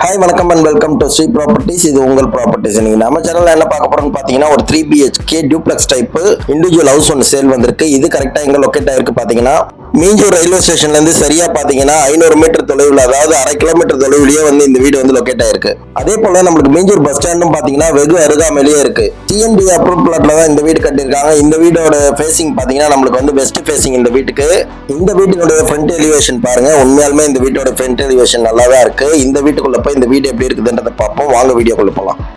Hi வணக்கம் and welcome to Sri properties இது உங்கள் ப்ராப்பர்ட்டிஸ் நீங்க நம்ம சேனல்ல என்ன பார்க்க போறோம்னு பார்த்தீங்கன்னா ஒரு three BHK duplex type individual house ஒன்று சேல் வந்திருக்கு. இது கரெக்டாக எங்க லொக்கேட் ஆயிருக்கு பார்த்தீங்கன்னா மீஞ்சூர் ரயில்வே ஸ்டேஷன்ல இருந்து சரியா பார்த்தீங்கன்னா ஐநூறு மீட்டர் தொலைவில் அதாவது அரை கிலோமீட்டர் தொலைவிலேயே வந்து இந்த வீடு வந்து லொக்கேட் ஆயிருக்கு. அதே போல நம்மளுக்கு மீஞ்சூர் பஸ் ஸ்டாண்டும் பார்த்தீங்கன்னா வெகு அருகாமையிலேயே இருக்கு. டிஎன்பி அப்ரூவ் பிளாட்ல தான் இந்த வீடு கட்டியிருக்காங்க. இந்த வீடோட ஃபேசிங் பார்த்தீங்கன்னா நம்மளுக்கு வந்து வெஸ்ட் ஃபேசிங் இந்த வீட்டுக்கு. இந்த வீட்டினுடைய ஃப்ரண்ட் எலிவேஷன் பாருங்க. உண்மையாலுமே இந்த வீட்டோட ஃப்ரண்ட் எலிவேஷன் நல்லா தான் இருக்கு. இந்த வீட்டுக்குள்ள போய் இந்த வீடு எப்படி இருக்குதுன்றதை பார்ப்போம். வாங்க வீடியோக்குள்ள போகலாம்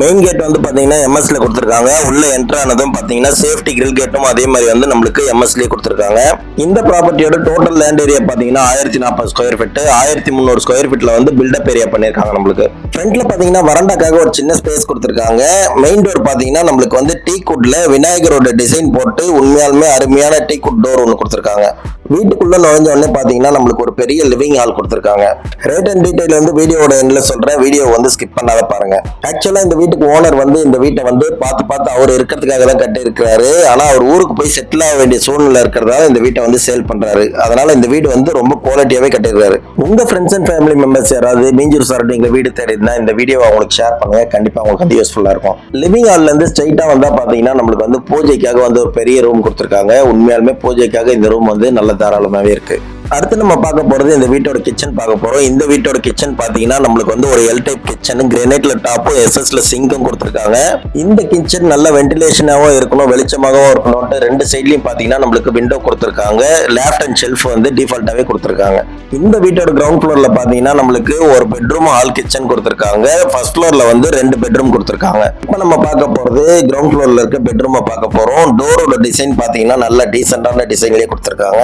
மெயின் கேட் வந்து பார்த்தீங்கன்னா எம்எஸ்ல கொடுத்துருக்காங்க. உள்ள என்ட்ரு ஆனதும் பார்த்தீங்கன்னா சேஃப்டி கிரில் கேட்டும் அதே மாதிரி வந்து நம்மளுக்கு எம்எஸ்லேயே கொடுத்துருக்காங்க. இந்த ப்ராப்பர்ட்டியோட டோட்டல் லேண்ட் ஏரியா பார்த்தீங்கன்னா ஆயிரத்தி நாற்பது ஸ்கொயர் ஃபீட் ஆயிரத்தி முந்நூறு ஸ்கொயர் ஃபீட்ல வந்து பில்டப் ஏரியா பண்ணியிருக்காங்க நம்மளுக்கு. ஃப்ரண்ட்ல பார்த்தீங்கன்னா வரண்டாக்காக ஒரு சின்ன ஸ்பேஸ் கொடுத்துருக்காங்க. மெயின் டோர் பார்த்தீங்கன்னா நம்மளுக்கு வந்து டீ குட்ல விநாயகரோட டிசைன் போட்டு உண்மையாலுமே அருமையான டீ குட் டோர் ஒன்று கொடுத்துருக்காங்க. வீட்டுக்குள்ள நுழைஞ்ச உடனே பாத்தீங்கன்னா நம்மளுக்கு ஒரு பெரிய லிவிங் ஹால் கொடுத்துருக்காங்க. ரேட் அண்ட் டீடைல் வந்து வீடியோட எண்ட்ல சொல்றேன். வீடியோ வந்து ஸ்கிப் பண்ணாத பாருங்க. ஆக்சுவலா இந்த வீட்டுக்கு ஓனர் வந்து இந்த வீட்டை வந்து பார்த்து பார்த்து அவர் இருக்கிறதுக்காக தான் கட்டி இருக்கிறாரு ஆனா அவர் ஊருக்கு போய் செட்டில் ஆக வேண்டிய சூழ்நிலை இருக்கிறதால இந்த வீட்டை வந்து சேல் பண்றாரு. அதனால இந்த வீடு வந்து ரொம்ப குவாலிட்டியாவே கட்டிருக்காரு உங்க ஃப்ரெண்ட்ஸ் அண்ட் ஃபேமிலி மெம்பர்ஸ் யாராவது மீஞ்சூர் சரௌண்டிங்ல வீடு தேடினா இந்த வீடியோ அவங்களுக்கு ஷேர் பண்ணுங்க. கண்டிப்பா அவங்களுக்கு வந்து யூஸ்ஃபுல்லா இருக்கும். லிவிங் ஹால்ல இருந்து ஸ்ட்ரைட்டா வந்தா பாத்தீங்கன்னா நம்மளுக்கு வந்து பூஜைக்காக வந்து ஒரு பெரிய ரூம் கொடுத்துருக்காங்க. உண்மையாலுமே பூஜைக்காக இந்த ரூம் வந்து நல்ல தாராளமாகவே இருக்குது அடுத்து நம்ம பார்க்க போறது இந்த வீட்டோட கிச்சன் பார்க்க போறோம். இந்த வீட்டோட கிச்சன் பாத்தீங்கன்னா நம்மளுக்கு வந்து ஒரு எல் டைப் கிச்சன் கிரேனைட்ல டாப்பும் எஸ்எஸ்ல சிங்கும் கொடுத்துருக்காங்க. இந்த கிச்சன் நல்ல வென்டிலேஷனாகவும் இருக்கணும் வெளிச்சமாகவும் இருக்கணும் ரெண்டு சைட்லயும் பாத்தீங்கன்னா நம்மளுக்கு விண்டோ கொடுத்துருக்காங்க. லேஃப்ட் அண்ட் ஷெல்ஃப் வந்து டிஃபால்ட்டாவே கொடுத்துருக்காங்க. இந்த வீட்டோட கிரவுண்ட் ஃப்ளோரில் பாத்தீங்கன்னா நம்மளுக்கு ஒரு பெட்ரூம் ஹால் கிச்சன் கொடுத்துருக்காங்க. ஃபர்ஸ்ட் ஃப்ளோரில் வந்து ரெண்டு பெட்ரூம் கொடுத்துருக்காங்க. இப்போ நம்ம பார்க்க போறது கிரவுண்ட் ஃப்ளோரில் இருக்க பெட்ரூமை பார்க்க போறோம். டோரோட டிசைன் பாத்தீங்கன்னா நல்ல டீசென்டான டிசைன்லேயே கொடுத்துருக்காங்க.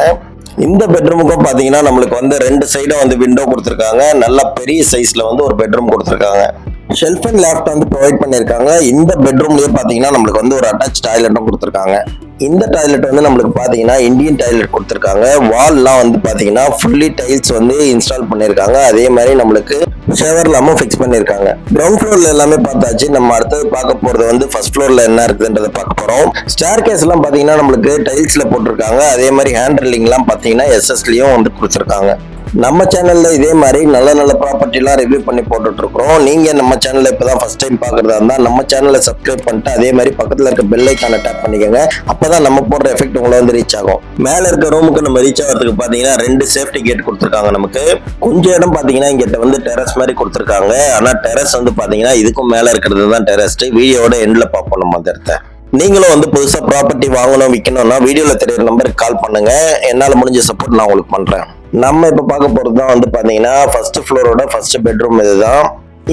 இந்த பெட்ரூமுக்கும் பார்த்தீங்கன்னா நம்மளுக்கு வந்து ரெண்டு சைடும் வந்து விண்டோ கொடுத்துருக்காங்க. நல்ல பெரிய சைஸில் வந்து ஒரு பெட்ரூம் கொடுத்துருக்காங்க. ஷெல்ஃப் அண்ட் லேஃப்ட் வந்து ப்ரொவைட் பண்ணியிருக்காங்க இந்த பெட்ரூம்லேயே பார்த்தீங்கன்னா நம்மளுக்கு வந்து ஒரு அட்டாச் டாய்லெட்டும் கொடுத்துருக்காங்க. இந்த டாய்லெட் வந்து நம்மளுக்கு பார்த்தீங்கன்னா இந்தியன் டாய்லெட் கொடுத்துருக்காங்க. வால்லாம் வந்து பார்த்தீங்கன்னா ஃபுல்லி டைல்ஸ் வந்து இன்ஸ்டால் பண்ணியிருக்காங்க அதே மாதிரி நம்மளுக்கு ஷவர் இல்லாமல் ஃபிக்ஸ் பண்ணியிருக்காங்க கிரவுண்ட் ஃப்ளோரில் எல்லாமே பார்த்தாச்சு. நம்ம அடுத்தது பார்க்க போகிறது வந்து ஃபர்ஸ்ட் ஃப்ளோரில் என்ன இருக்குதுன்றதை பார்க்க போகிறோம் ஸ்டேர் கேஸ்லாம் பார்த்தீங்கன்னா நம்மளுக்கு டைல்ஸில் போட்டிருக்காங்க. அதே மாதிரி ஹேண்ட் எல்லாம் பார்த்தீங்கன்னா எஸ்எஸ்லேயும் வந்து கொடுத்துருக்காங்க. நம்ம சேனல்ல இதே மாதிரி நல்ல நல்ல ப்ராப்பர்ட்டி எல்லாம் ரிவ்யூ பண்ணி போட்டுட்டு இருக்கோம் நீங்க நம்ம சேனல்ல இப்பதான் ஃபர்ஸ்ட் டைம் பாக்குறதா இருந்தா நம்ம சேனலை சப்ஸ்கிரைப் பண்ணிட்டு அதே மாதிரி பக்கத்துல இருக்க பெல் ஐக்கான டேப் பண்ணிக்கோங்க. அப்பதான் நம்ம போடுற எஃபெக்ட் உங்களை வந்து ரீச் ஆகும். மேல இருக்க ரூமுக்கு நம்ம ரீச் ஆகிறதுக்கு பாத்தீங்கன்னா ரெண்டு சேஃப்டி கேட் கொடுத்துருக்காங்க நமக்கு. கொஞ்சம் இடம் பாத்தீங்கன்னா இங்கிட்ட வந்து டெரஸ் மாதிரி கொடுத்துருக்காங்க. ஆனா டெரஸ் வந்து பாத்தீங்கன்னா இதுக்கும் மேல இருக்கிறது தான் டெரஸ் வீடியோட எண்ட்ல பார்ப்போம் நம்ம அந்த இடத்த. நீங்களும் வந்து புதுசா ப்ராப்பர்ட்டி வாங்கணும் விற்கணும்னா வீடியோல தெரியுற நம்பருக்கு கால் பண்ணுங்க. என்னால முடிஞ்ச சப்போர்ட் நான் உங்களுக்கு பண்றேன். நம்ம இப்ப பார்க்க போறது தான் வந்து பாத்தீங்கன்னா ஃபர்ஸ்ட் ஃப்ளோரோட ஃபர்ஸ்ட் பெட்ரூம் இதுதான்.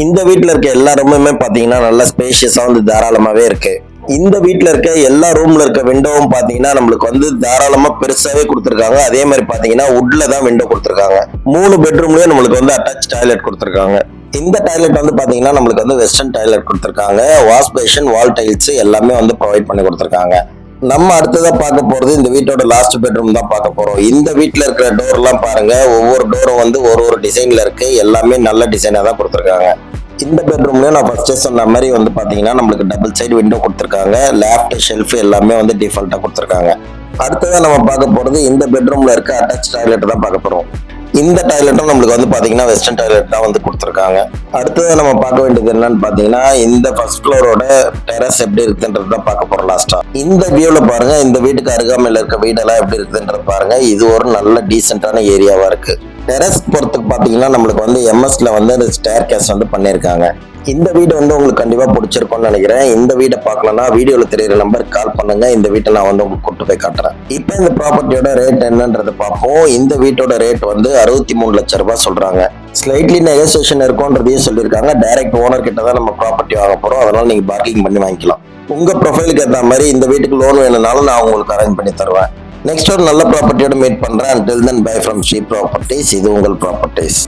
இந்த வீட்டில் இருக்க எல்லா ரூமுமே பாத்தீங்கன்னா நல்ல ஸ்பேஷியஸா வந்து தாராளமாவே இருக்கு. இந்த வீட்டில் இருக்க எல்லா ரூம்ல இருக்க விண்டோவும் பாத்தீங்கன்னா நம்மளுக்கு வந்து தாராளமா பெருசாவே கொடுத்துருக்காங்க. அதே மாதிரி பாத்தீங்கன்னா உட்ல தான் விண்டோ கொடுத்துருக்காங்க. மூணு பெட்ரூம்லயும் நம்மளுக்கு வந்து அட்டாச் டாய்லெட் கொடுத்துருக்காங்க. இந்த டாய்லெட் வந்து பாத்தீங்கன்னா நம்மளுக்கு வந்து வெஸ்டர்ன் டாய்லெட் கொடுத்துருக்காங்க. வாஷ் பேஷன் வால் டைல்ஸ் எல்லாமே வந்து ப்ரொவைட் பண்ணி கொடுத்துருக்காங்க. நம்ம அடுத்ததா பார்க்க போறது இந்த வீட்டோட லாஸ்ட் பெட்ரூம் தான் பார்க்க போறோம். இந்த வீட்டில் இருக்கிற டோர் எல்லாம் பாருங்க. ஒவ்வொரு டோரும் வந்து ஒரு ஒரு டிசைன்ல இருக்கு. எல்லாமே நல்ல டிசைனா தான் கொடுத்துருக்காங்க. இந்த பெட்ரூம்லயும் நான் ஃபர்ஸ்டே சொன்ன மாதிரி வந்து பாத்தீங்கன்னா நம்மளுக்கு டபுள் சைடு விண்டோ கொடுத்துருக்காங்க. லேஃப்ட் ஷெல்ஃப் எல்லாமே வந்து டிஃபால்ட்டா கொடுத்துருக்காங்க. அடுத்ததான் நம்ம பார்க்க போறது இந்த பெட்ரூம்ல இருக்க அட்டாச் டாய்லெட் தான் பார்க்க போறோம். இந்த டாய்லெட்டும் நம்மளுக்கு வந்து பாத்தீங்கன்னா வெஸ்டர்ன் டாய்லெட் தான் வந்து கொடுத்துருக்காங்க. அடுத்தது நம்ம பார்க்க வேண்டியது என்னன்னு பாத்தீங்கன்னா இந்த ஃபர்ஸ்ட் ஃப்ளோரோட டெரஸ் எப்படி இருக்குன்றது தான் பார்க்க போறோம் லாஸ்டா இந்த வியூல பாருங்க இந்த வீட்டுக்கு அருகாமையில் இருக்க வீடெல்லாம் எப்படி இருக்குன்றது பாருங்க. இது ஒரு நல்ல டீசென்டான ஏரியாவா இருக்கு. டெரஸ் பொறுத்துக்கு பாத்தீங்கன்னா நம்மளுக்கு வந்து எம்எஸ்ல வந்து ஸ்டேர் கேஸ் வந்து பண்ணியிருக்காங்க. இந்த வீடு வந்து உங்களுக்கு கண்டிப்பா பிடிச்சிருக்கும்னு நினைக்கிறேன். இந்த வீடை பார்க்கலன்னா வீடியோல தெரியுற நம்பருக்கு கால் பண்ணுங்க. இந்த வீட்டை நான் வந்து உங்களுக்கு கூட்டு போய் காட்டுறேன். இப்போ இந்த ப்ராப்பர்ட்டியோட ரேட் என்னன்றது பார்ப்போம். இந்த வீட்டோட ரேட் வந்து அறுபத்தி மூணு லட்சம் ரூபாய் சொல்றாங்க. ஸ்லைட்லி நெகோசியேஷன் இருக்கும்ன்றதையும் சொல்லியிருக்காங்க. டைரக்ட் ஓனர் கிட்ட தான் நம்ம ப்ராப்பர்ட்டி வாங்க போறோம். அதனால நீங்க பார்க்கிங் பண்ணி வாங்கிக்கலாம். உங்க ப்ரொஃபைலுக்கு ஏற்ற மாதிரி இந்த வீட்டுக்கு லோன் வேணும்னாலும் நான் உங்களுக்கு அரேஞ்ச் பண்ணி தருவேன். நெக்ஸ்ட் ஒரு நல்ல ப்ராப்பர்ட்டியோட மீட் பண்றேன். Until then bye from Sri properties இது உங்கள் ப்ராப்பர்ட்டிஸ்